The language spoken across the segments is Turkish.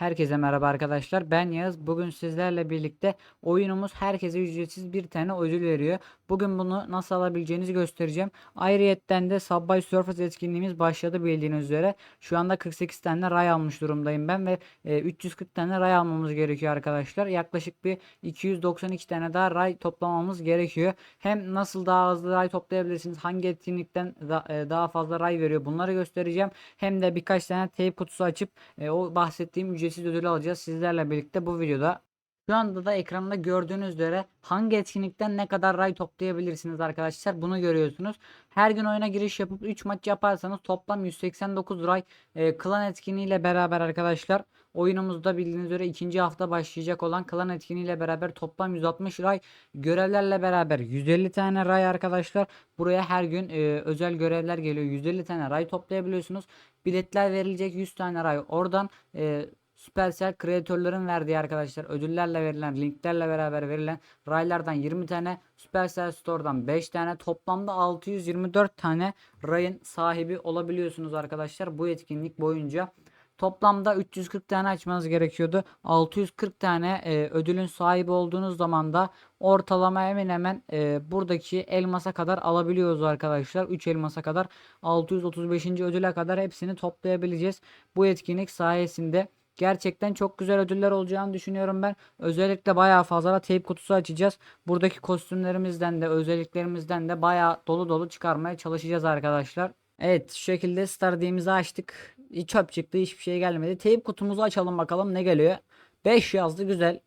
Herkese merhaba arkadaşlar. Ben Yağız. Bugün sizlerle birlikte oyunumuz herkese ücretsiz bir tane ödül veriyor. Bugün bunu nasıl alabileceğinizi göstereceğim. Ayrıyetten de Subway Surfers etkinliğimiz başladı bildiğiniz üzere. Şu anda 48 tane ray almış durumdayım ben ve e, 340 tane ray almamız gerekiyor arkadaşlar. Yaklaşık bir 292 tane daha ray toplamamız gerekiyor. Hem nasıl daha hızlı ray toplayabilirsiniz, hangi etkinlikten e, daha fazla ray veriyor bunları göstereceğim. Hem de birkaç tane teyp kutusu açıp e, o bahsettiğim ücretsiz ödülü alacağız sizlerle birlikte bu videoda. Şu anda da ekranda gördüğünüz üzere hangi etkinlikten ne kadar ray toplayabilirsiniz arkadaşlar bunu görüyorsunuz. Her gün oyuna giriş yapıp 3 maç yaparsanız toplam 189 ray e, klan etkinliğiyle beraber arkadaşlar oyunumuzda bildiğiniz üzere ikinci hafta başlayacak olan klan etkinliğiyle beraber toplam 160 ray görevlerle beraber 150 tane ray arkadaşlar. Buraya her gün e, özel görevler geliyor. 150 tane ray toplayabiliyorsunuz. Biletler verilecek 100 tane ray. Oradan e, Supercell kreatörlerin verdiği arkadaşlar ödüllerle verilen linklerle beraber verilen raylardan 20 tane Supercell Store'dan 5 tane toplamda 624 tane rayın sahibi olabiliyorsunuz arkadaşlar bu etkinlik boyunca. Toplamda 340 tane açmanız gerekiyordu. 640 tane e, ödülün sahibi olduğunuz zaman da ortalama hemen hemen e, buradaki elmasa kadar alabiliyoruz arkadaşlar. 3 elmasa kadar 635. ödüle kadar hepsini toplayabileceğiz. Bu etkinlik sayesinde gerçekten çok güzel ödüller olacağını düşünüyorum ben. Özellikle bayağı fazla da teyp kutusu açacağız. Buradaki kostümlerimizden de özelliklerimizden de bayağı dolu dolu çıkarmaya çalışacağız arkadaşlar. Evet şu şekilde Stardium'imizi açtık. Çöp çıktı hiçbir şey gelmedi. Teyp kutumuzu açalım bakalım ne geliyor. 5 yazdı güzel.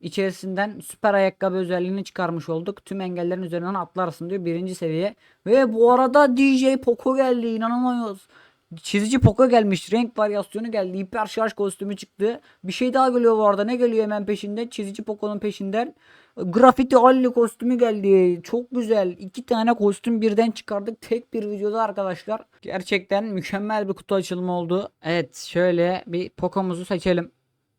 İçerisinden süper ayakkabı özelliğini çıkarmış olduk. Tüm engellerin üzerinden atlarsın diyor. Birinci seviye. Ve bu arada DJ Poco geldi. İnanamıyoruz. Çizici Poco gelmiş. Renk varyasyonu geldi. Hiper şarj kostümü çıktı. Bir şey daha geliyor bu arada. Ne geliyor hemen peşinden? Çizici Poco'nun peşinden. Grafiti Alli kostümü geldi. Çok güzel. İki tane kostüm birden çıkardık. Tek bir videoda arkadaşlar. Gerçekten mükemmel bir kutu açılımı oldu. Evet şöyle bir Poco'muzu seçelim.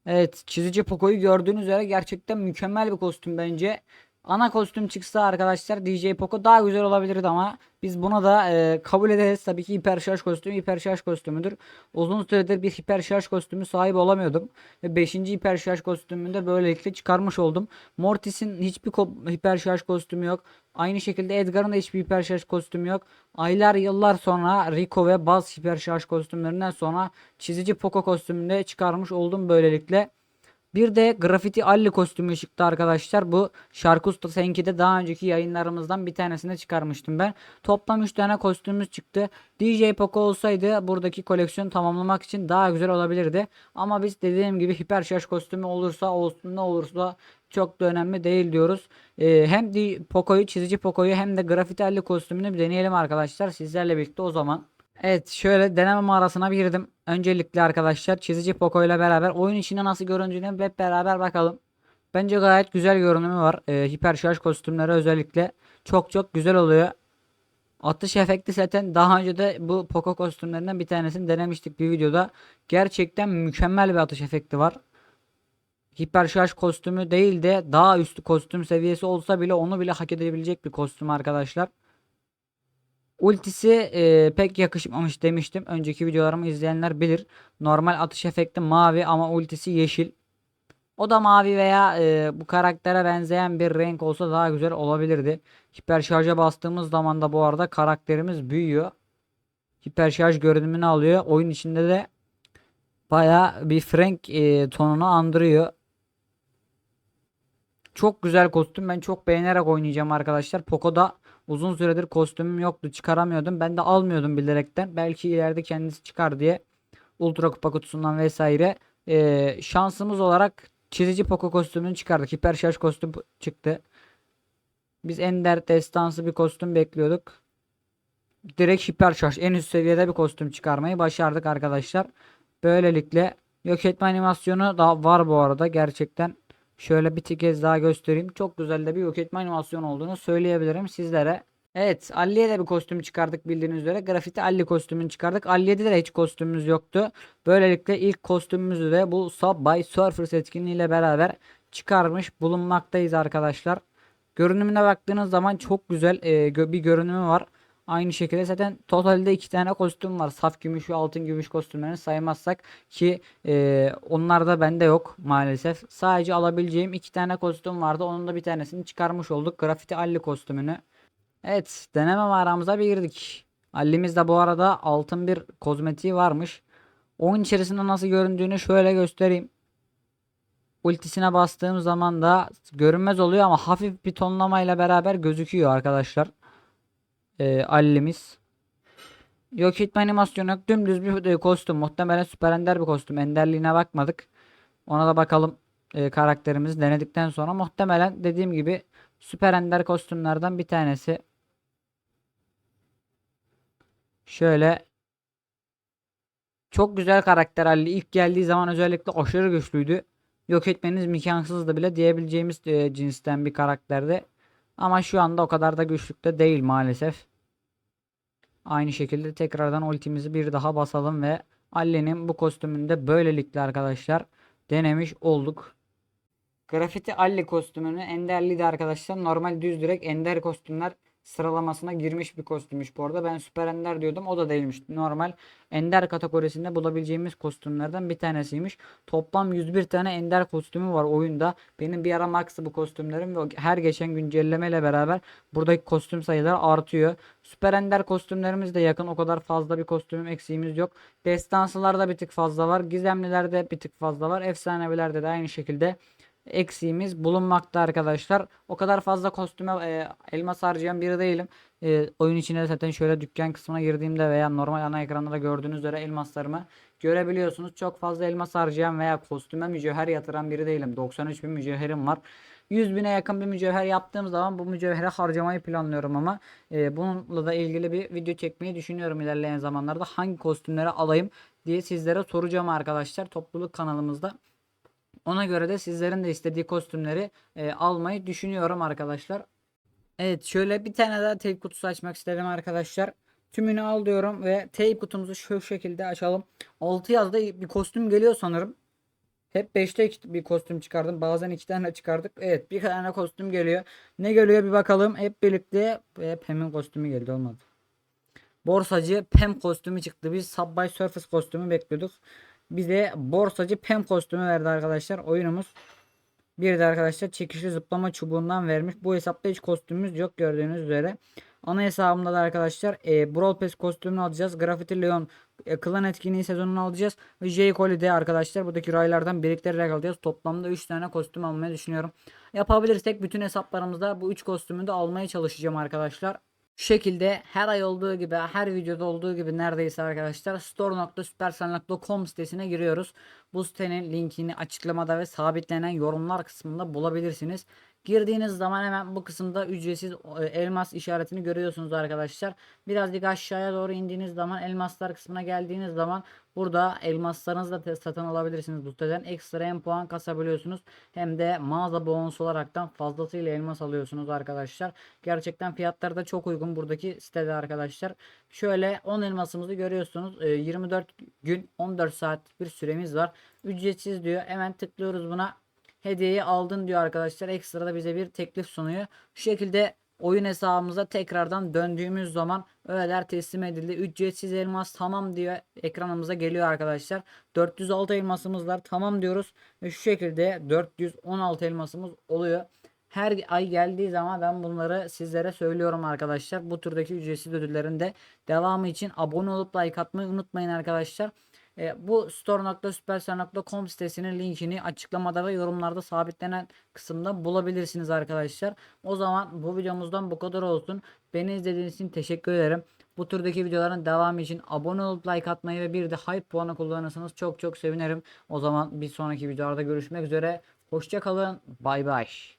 Evet çizici Poco'yu gördüğünüz üzere gerçekten mükemmel bir kostüm bence. Ana kostüm çıksa arkadaşlar DJ Poco daha güzel olabilirdi ama biz buna da e, kabul ederiz. Tabii ki hiper şarj kostümü hiper şarj kostümüdür. Uzun süredir bir hiper şarj kostümü sahibi olamıyordum. Ve 5. hiper şarj kostümünü de böylelikle çıkarmış oldum. Mortis'in hiçbir hiper şarj kostümü yok. Aynı şekilde Edgar'ın da hiçbir hiper şarj kostümü yok. Aylar yıllar sonra Rico ve Buzz hiper şarj kostümlerinden sonra çizici Poco kostümünü de çıkarmış oldum böylelikle. Bir de Graffiti Alli kostümü çıktı arkadaşlar. Bu şarkı ustası de daha önceki yayınlarımızdan bir tanesini çıkarmıştım ben. Toplam 3 tane kostümümüz çıktı. DJ Poco olsaydı buradaki koleksiyonu tamamlamak için daha güzel olabilirdi. Ama biz dediğim gibi hiper şarj kostümü olursa olsun ne olursa çok da önemli değil diyoruz. Ee, hem Poco'yu çizici Poco'yu hem de Graffiti Alli kostümünü bir deneyelim arkadaşlar sizlerle birlikte o zaman. Evet şöyle deneme mağarasına bir girdim. Öncelikle arkadaşlar çizici Poco ile beraber oyun içinde nasıl göründüğünü hep beraber bakalım. Bence gayet güzel görünümü var. Ee, hiper şarj kostümleri özellikle çok çok güzel oluyor. Atış efekti zaten daha önce de bu Poco kostümlerinden bir tanesini denemiştik bir videoda. Gerçekten mükemmel bir atış efekti var. Hiper şarj kostümü değil de daha üstü kostüm seviyesi olsa bile onu bile hak edebilecek bir kostüm arkadaşlar. Ultisi e, pek yakışmamış demiştim. Önceki videolarımı izleyenler bilir. Normal atış efekti mavi ama ultisi yeşil. O da mavi veya e, bu karaktere benzeyen bir renk olsa daha güzel olabilirdi. Hiper şarja bastığımız zaman da bu arada karakterimiz büyüyor. Hiper şarj görünümünü alıyor. Oyun içinde de baya bir Frank e, tonunu andırıyor. Çok güzel kostüm. Ben çok beğenerek oynayacağım arkadaşlar. Poco'da uzun süredir kostümüm yoktu. Çıkaramıyordum. Ben de almıyordum bilerekten. Belki ileride kendisi çıkar diye. Ultra kupa kutusundan vesaire. Ee, şansımız olarak çizici Poco kostümünü çıkardık. Hiper şarj kostüm çıktı. Biz Ender destansı bir kostüm bekliyorduk. Direkt hiper şarj en üst seviyede bir kostüm çıkarmayı başardık arkadaşlar. Böylelikle yok etme animasyonu da var bu arada gerçekten. Şöyle bir kez daha göstereyim. Çok güzel de bir yok etme animasyonu olduğunu söyleyebilirim sizlere. Evet Alli'ye de bir kostüm çıkardık bildiğiniz üzere. Grafiti Alli kostümünü çıkardık. Alli'de de hiç kostümümüz yoktu. Böylelikle ilk kostümümüzü de bu Subway Surfers etkinliğiyle beraber çıkarmış bulunmaktayız arkadaşlar. Görünümüne baktığınız zaman çok güzel e, bir görünümü var. Aynı şekilde zaten totalde iki tane kostüm var. Saf gümüş ve altın gümüş kostümlerini saymazsak ki e, onlar da bende yok maalesef. Sadece alabileceğim iki tane kostüm vardı. Onun da bir tanesini çıkarmış olduk. Grafiti Alli kostümünü. Evet deneme mağaramıza bir girdik. Ali'mizde bu arada altın bir kozmetiği varmış. Oyun içerisinde nasıl göründüğünü şöyle göstereyim. Ultisine bastığım zaman da görünmez oluyor ama hafif bir tonlamayla beraber gözüküyor arkadaşlar. Ee, Ali'miz. Yok etme animasyonu yok. Dümdüz bir e, kostüm. Muhtemelen süper ender bir kostüm. Enderliğine bakmadık. Ona da bakalım e, karakterimizi denedikten sonra. Muhtemelen dediğim gibi süper ender kostümlerden bir tanesi. Şöyle çok güzel karakter halli. İlk geldiği zaman özellikle aşırı güçlüydü. Yok etmeniz imkansızdı bile diyebileceğimiz e, cinsten bir karakterdi. Ama şu anda o kadar da güçlükte değil maalesef. Aynı şekilde tekrardan ultimizi bir daha basalım ve Alli'nin bu kostümünde böylelikle arkadaşlar denemiş olduk. Grafiti Alli kostümünü Enderli de arkadaşlar normal düz direkt Ender kostümler sıralamasına girmiş bir kostümmüş bu arada. Ben Süper Ender diyordum. O da değilmiş. Normal Ender kategorisinde bulabileceğimiz kostümlerden bir tanesiymiş. Toplam 101 tane Ender kostümü var oyunda. Benim bir ara max'ı bu kostümlerim ve her geçen güncellemeyle beraber buradaki kostüm sayıları artıyor. Süper Ender kostümlerimiz de yakın. O kadar fazla bir kostümüm eksiğimiz yok. Destansılarda bir tık fazla var. Gizemlilerde bir tık fazla var. Efsanevilerde de aynı şekilde eksiğimiz bulunmakta arkadaşlar. O kadar fazla kostüme e, elmas harcayan biri değilim. E, oyun içinde zaten şöyle dükkan kısmına girdiğimde veya normal ana ekranda da gördüğünüz üzere elmaslarımı görebiliyorsunuz. Çok fazla elmas harcayan veya kostüme mücevher yatıran biri değilim. 93 bin mücevherim var. 100 bine yakın bir mücevher yaptığım zaman bu mücevhere harcamayı planlıyorum ama e, bununla da ilgili bir video çekmeyi düşünüyorum ilerleyen zamanlarda. Hangi kostümleri alayım diye sizlere soracağım arkadaşlar topluluk kanalımızda. Ona göre de sizlerin de istediği kostümleri e, almayı düşünüyorum arkadaşlar. Evet şöyle bir tane daha teyp kutusu açmak istedim arkadaşlar. Tümünü al diyorum ve teyp kutumuzu şu şekilde açalım. 6 yazda bir kostüm geliyor sanırım. Hep 5'te bir kostüm çıkardım. Bazen 2 tane çıkardık. Evet bir tane kostüm geliyor. Ne geliyor bir bakalım. Hep birlikte ve Pem'in kostümü geldi olmadı. Borsacı Pem kostümü çıktı. Biz Subway Surface kostümü bekliyorduk bize borsacı pem kostümü verdi arkadaşlar. Oyunumuz bir de arkadaşlar çekişli zıplama çubuğundan vermiş. Bu hesapta hiç kostümümüz yok gördüğünüz üzere. Ana hesabımda da arkadaşlar e, Brawl Pass kostümünü alacağız. Graffiti Leon e, klan etkinliği sezonunu alacağız. Ve J. Cole'de arkadaşlar buradaki raylardan biriktirerek alacağız. Toplamda 3 tane kostüm almayı düşünüyorum. Yapabilirsek bütün hesaplarımızda bu 3 kostümü de almaya çalışacağım arkadaşlar. Şekilde her ay olduğu gibi her videoda olduğu gibi neredeyse arkadaşlar store.supercell.com sitesine giriyoruz. Bu sitenin linkini açıklamada ve sabitlenen yorumlar kısmında bulabilirsiniz. Girdiğiniz zaman hemen bu kısımda ücretsiz e, elmas işaretini görüyorsunuz arkadaşlar. Birazcık aşağıya doğru indiğiniz zaman elmaslar kısmına geldiğiniz zaman burada elmaslarınızı da satın alabilirsiniz bu siteden. Ekstra hem puan kasabiliyorsunuz hem de mağaza bonus olaraktan fazlasıyla elmas alıyorsunuz arkadaşlar. Gerçekten fiyatları da çok uygun buradaki sitede arkadaşlar. Şöyle 10 elmasımızı görüyorsunuz. 24 e, gün 14 saat bir süremiz var. Ücretsiz diyor. Hemen tıklıyoruz buna hediyeyi aldın diyor arkadaşlar. Ekstra da bize bir teklif sunuyor. Şu şekilde oyun hesabımıza tekrardan döndüğümüz zaman öğeler teslim edildi. Ücretsiz elmas tamam diyor ekranımıza geliyor arkadaşlar. 406 elmasımız var tamam diyoruz. Ve şu şekilde 416 elmasımız oluyor. Her ay geldiği zaman ben bunları sizlere söylüyorum arkadaşlar. Bu türdeki ücretsiz ödüllerin de devamı için abone olup like atmayı unutmayın arkadaşlar. E, bu store.supercell.com sitesinin linkini açıklamada ve yorumlarda sabitlenen kısımda bulabilirsiniz arkadaşlar. O zaman bu videomuzdan bu kadar olsun. Beni izlediğiniz için teşekkür ederim. Bu türdeki videoların devamı için abone olup like atmayı ve bir de hype puanı kullanırsanız çok çok sevinirim. O zaman bir sonraki videolarda görüşmek üzere. Hoşçakalın. Bay bay.